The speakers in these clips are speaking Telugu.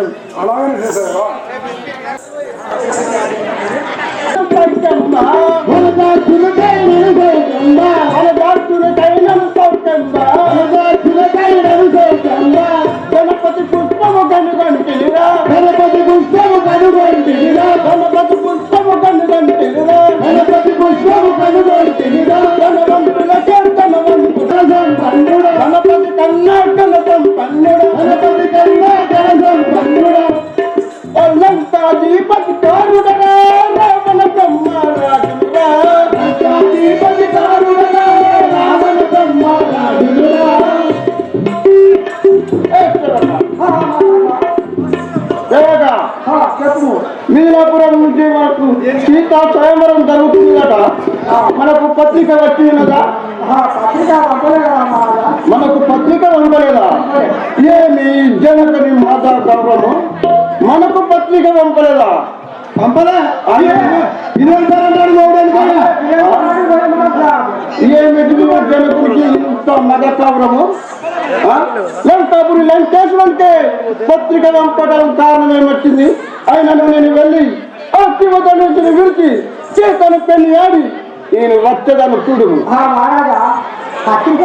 விளையாட்டுகள் அழகான பேசுறதா உனக்கு రావణ బ్రహ్మ రావణ బ్రహ్మ మీలాపురం నుంచి మనకు సీతా స్వయంవరం జరుగుతుందట మనకు పత్రిక మహారాజా మనకు పత్రిక పంపలేదా? ఏమి? జనకని మాతా మనకు పత్రిక పంపలేదా? లంకాపురి లంకేశ్వరంకే పత్రిక పంపడం కారణం ఏమొచ్చింది? అయినను నేను వెళ్ళి ఆ శివత నుంచి విడిచి చేతను పెళ్ళి ఆడి నేను వచ్చేదాన్ని చూడు. మహారాజా పత్రిక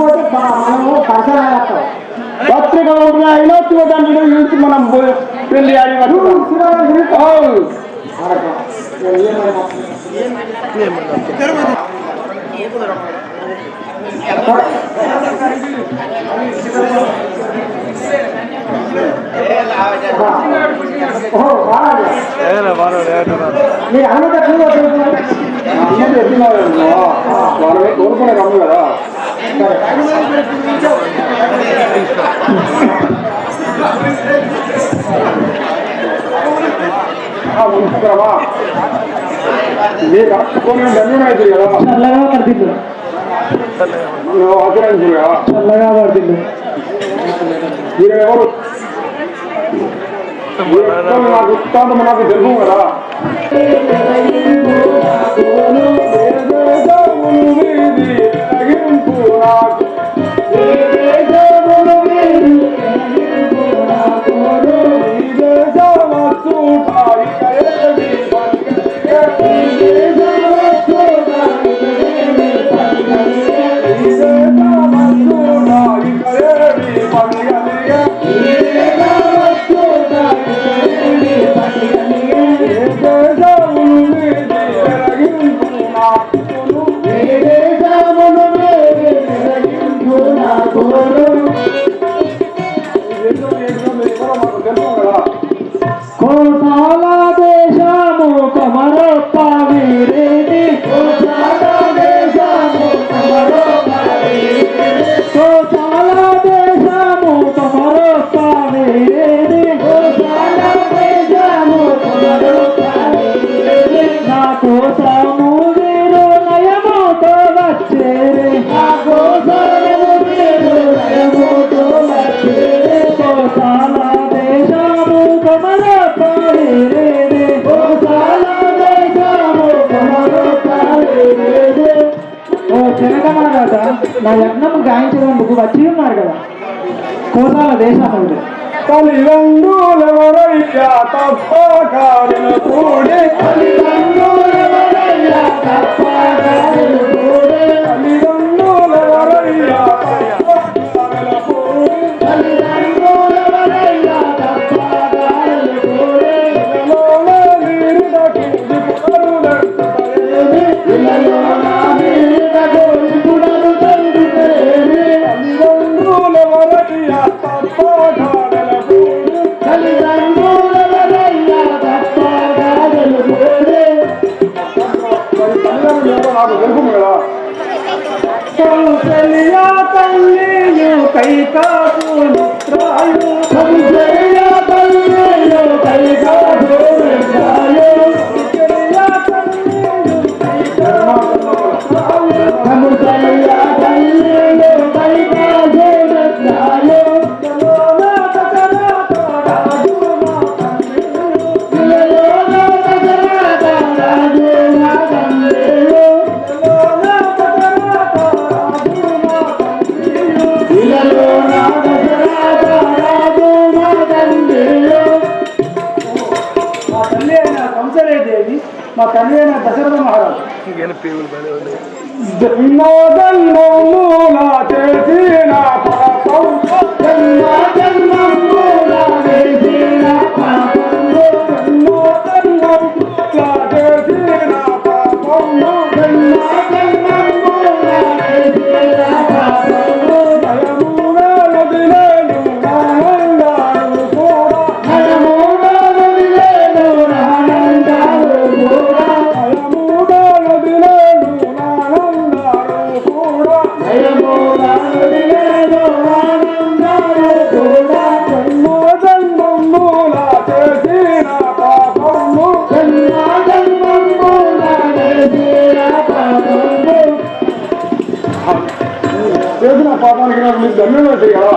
పోతే మనము పరిసరాలు పత్రిక పంపిన అయినా శివదండ్రులు విడిచి మనం పోయి పెళ్లి ఆడి వచ్చేదాం. అవును. ఓహో మహారాజా మీరు అనుమతి ఎట్లా తెలుసు? అమ్మ చెప్పినారు వాళ్ళమే కోరుకునే రమ్ము కదా ఉంచుతావా మీరు కొన్ని ధన్యుడు అవుతుంది కదా చల్లగా పడుతుంది నువ్వు ఆచరించు కదా చల్లగా పడుతుంది మీరు ఎవరు మీరు ఎక్కడ నాకు వృత్తాంతం నాకు తెలుసు కదా தப்பான கூட தப்பான आदमी ज़मीन से यार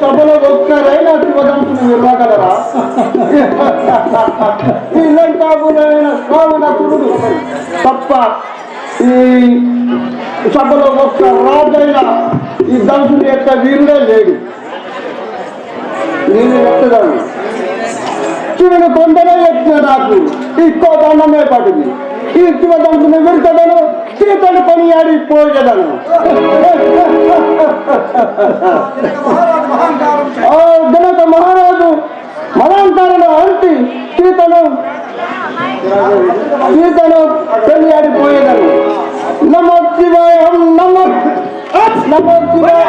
సభలో వస్తున్నారైనా శివకాంక్షను ఇవ్వగలరా ఇల్లంటాపురైన శ్రావణకుడు తప్ప ఈ సభలో ఒక్క రాజైనా ఈ దంశుడు యొక్క వీరుడే లేడు. నేను ఎత్తదాను శివుని కొందరే ఎత్తిన నాకు ఈ కోదండమే పడింది. ఈ శివదంశుని విడతడను సీతను కొనియాడిపోగలను జనక మహారాజు మలాంతరణ అంటి సీతను సీతను కొనియాడిపోయేదను నమ శివాయ నమ నమ శివాయ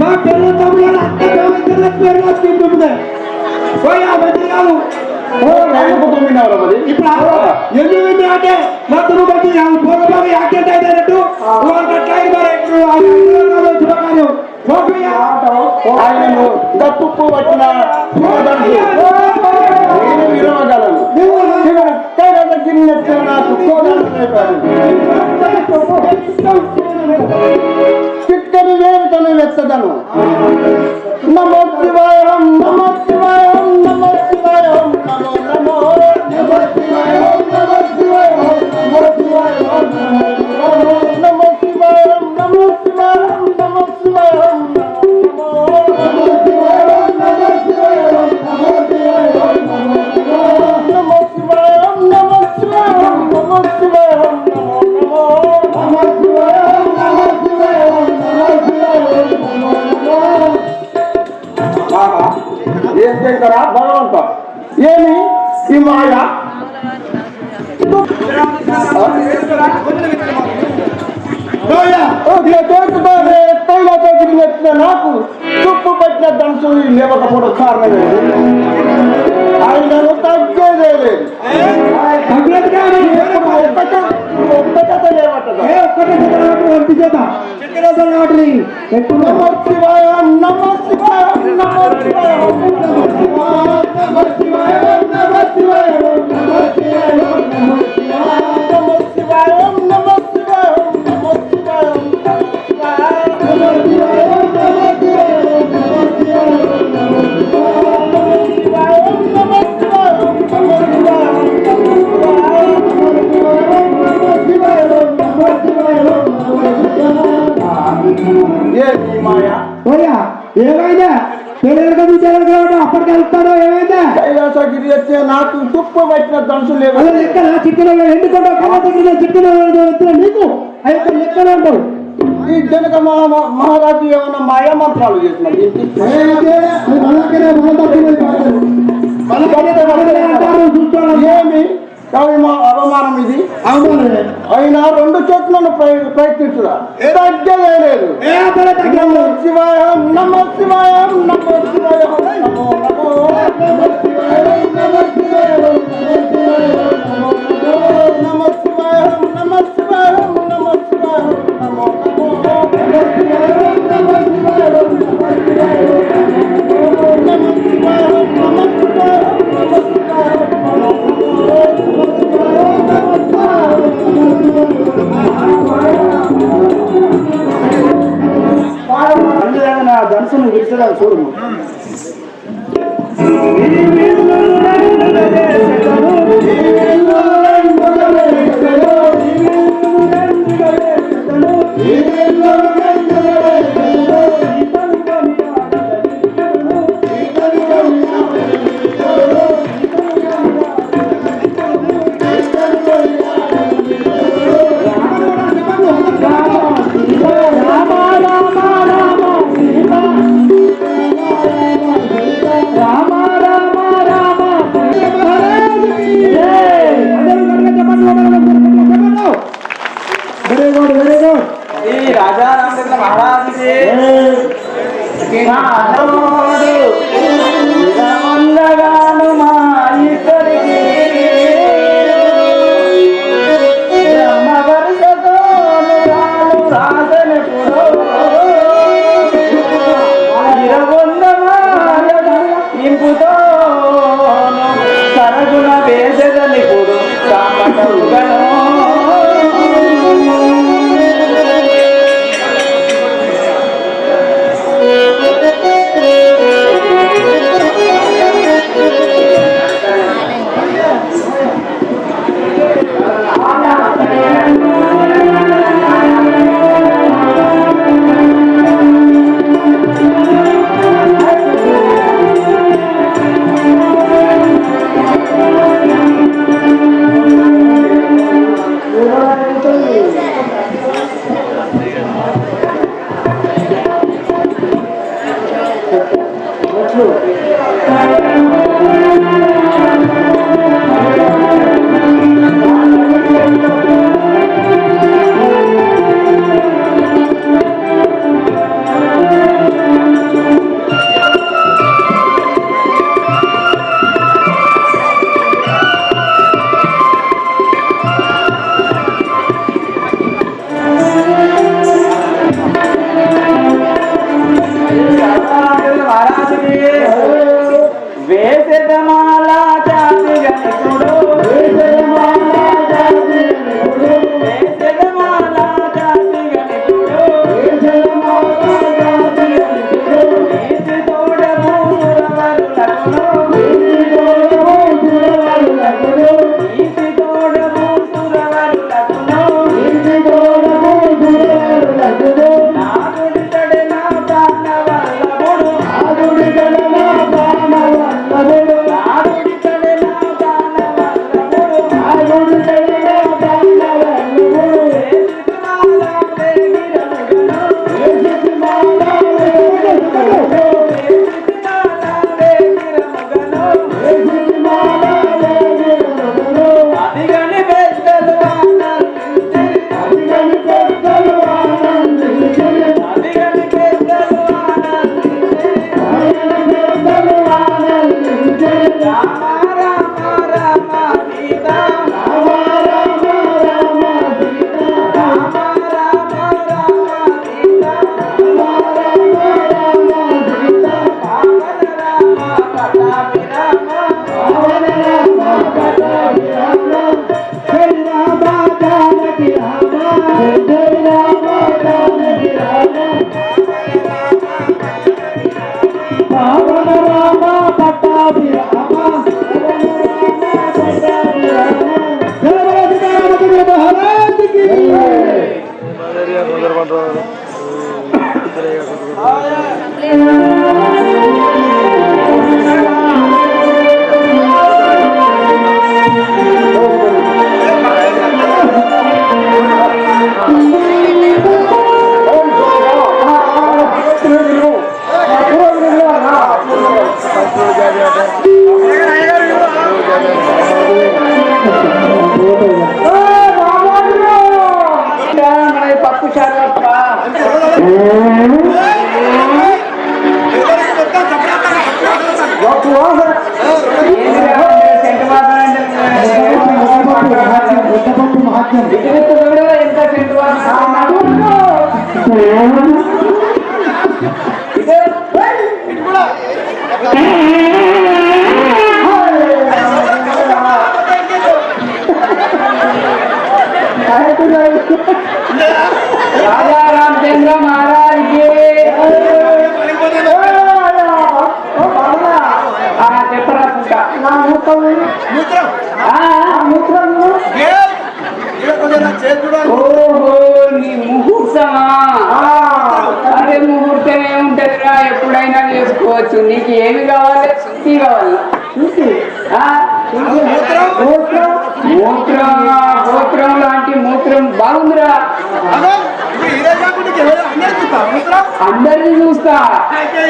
మా పిల్లల తమ్ముడు అత్త పిల్లల పేరు వస్తుంది ఓయా బతికావు ఇప్పుడు ఎందుకు అంటే మొత్తం బట్టి పూర్వభావ యాక్సిడెంట్ అయినట్టు వాళ్ళకి అట్లా శుభకార్యం ఆయనను తప్పు పట్టిన నేను విరవగలను నాకు చిక్కని వేరు తను వెచ్చదను శివాయ నమో శివాయ. Happy Happy కాబట్టి చెప్పిన నీకు అయితే లెక్కలు ఈ జనక మహారాజు ఏమన్నా మాయా మంత్రాలు ఏమి మా అవమానం ఇది అవును అయినా రెండు చోట్లను ప్రయత్నించురా శివాయం నమ శివాయం నమో శివాయం எட்டு நாள்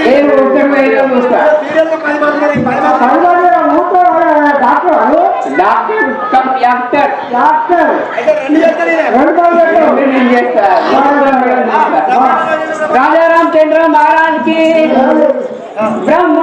నేను ఉద్యోగం చూస్తా? Doctor doctor doctor Rajaram Chandra మహారాజ్కి బ్రహ్మ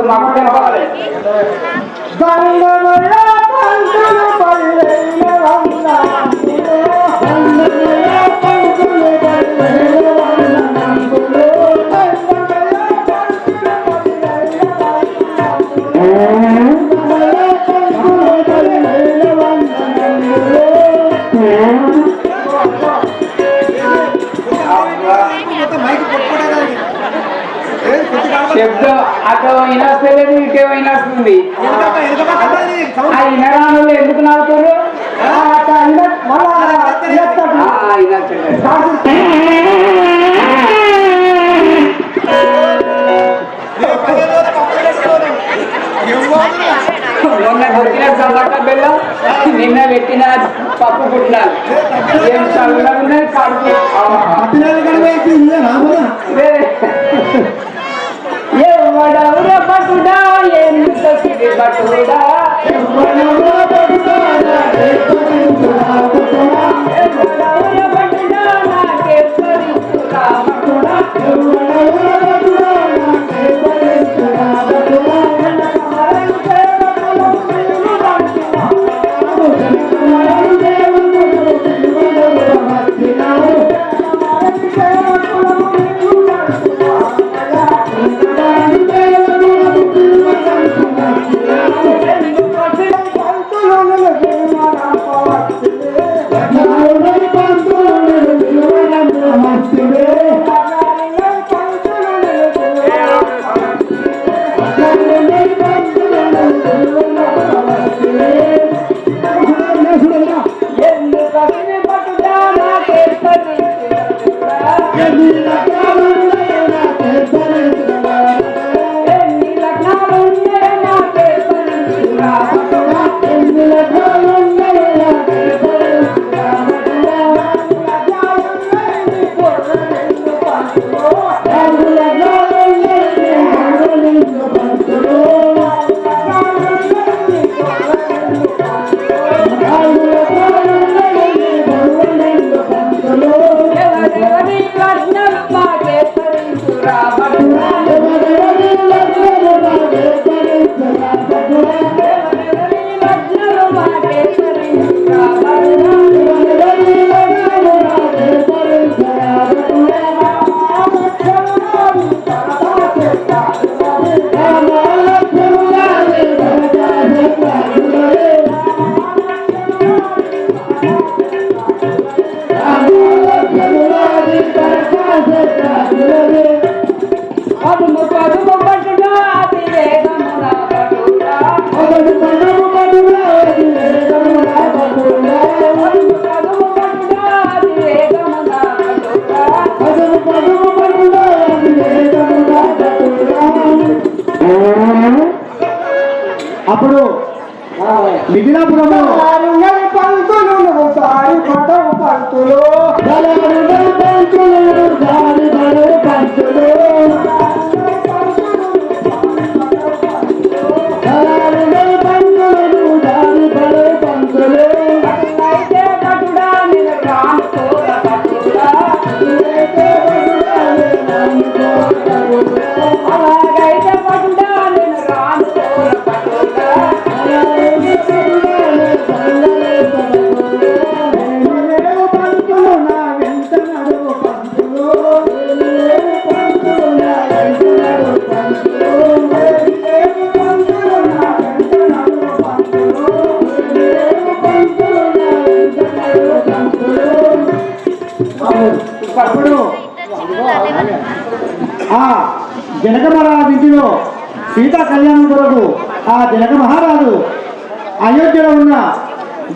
শুধু মামা কেন বাড়ালেন అటు అయినా వస్తలేదు ఇటే అయినా వస్తుంది? ఆ ఇనరాలు ఎందుకు నాడుతారు నిన్న పెట్టిన పప్పు పుట్టినారు ఏం చల్లగా ఉన్నది కడుపు. ಬಡವರ ಬಟುಡ ಎಂತ ಸಿರಿ ಬಟುಡ ಬಡವರ ಬಟುಡ అప్పుడు మిగిలినప్పుడు పంతులు. పంతులు ఆ జనక మహారాజు ఇంటిలో సీతా కళ్యాణం కొరకు ఆ జనక మహారాజు అయోధ్యలో ఉన్న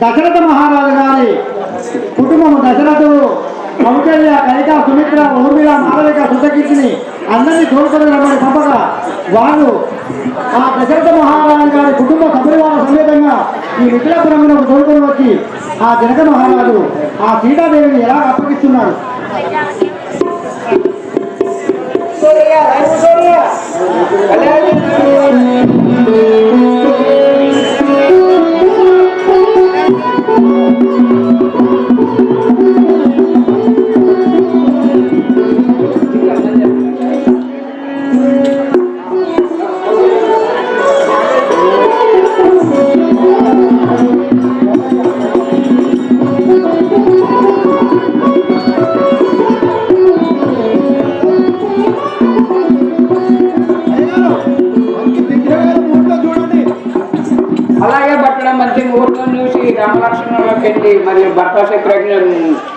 దశరథ మహారాజు గారి కుటుంబము దశరథుడు కౌకల్య కైక సుమిత్ర ఊర్మిళ మాలవిక సుతకీర్తిని అందరినీ తోడుకొని రమ్మని పంపగా వారు ఆ దశరథ మహారాజు గారి కుటుంబ సపరివార సమేతంగా ఈ మిథిలాపురంలో తోడుకొని వచ్చి ఆ జనక మహారాజు ఆ సీతాదేవిని ఎలా అప్పగిస్తున్నారు? historia, hay historia.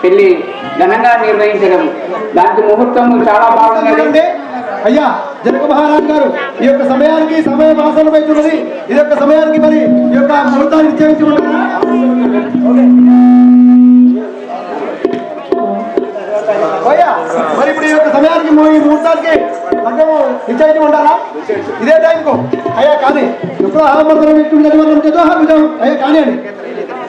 పెళ్ళి ఘనంగా నిర్వహించడం. దానికి ముహూర్తం చాలా బాగున్నది అయ్యా జనక మహారాజు గారు ఈ యొక్క సమయానికి సమయ భాషలు అవుతున్నది. ఇది యొక్క సమయానికి మరి ఈ యొక్క ముహూర్తాన్ని నిశ్చయించి మరి ఇప్పుడు ఈ యొక్క సమయానికి ఈ ముహూర్తానికి లగ్నము నిశ్చయించి ఉండాలా ఇదే టైంకు అయ్యా కానీ ఎప్పుడు ఆహ్మతం ఇట్టు అయ్యా కానీ అండి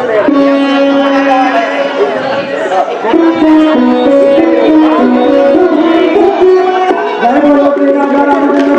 Thank you.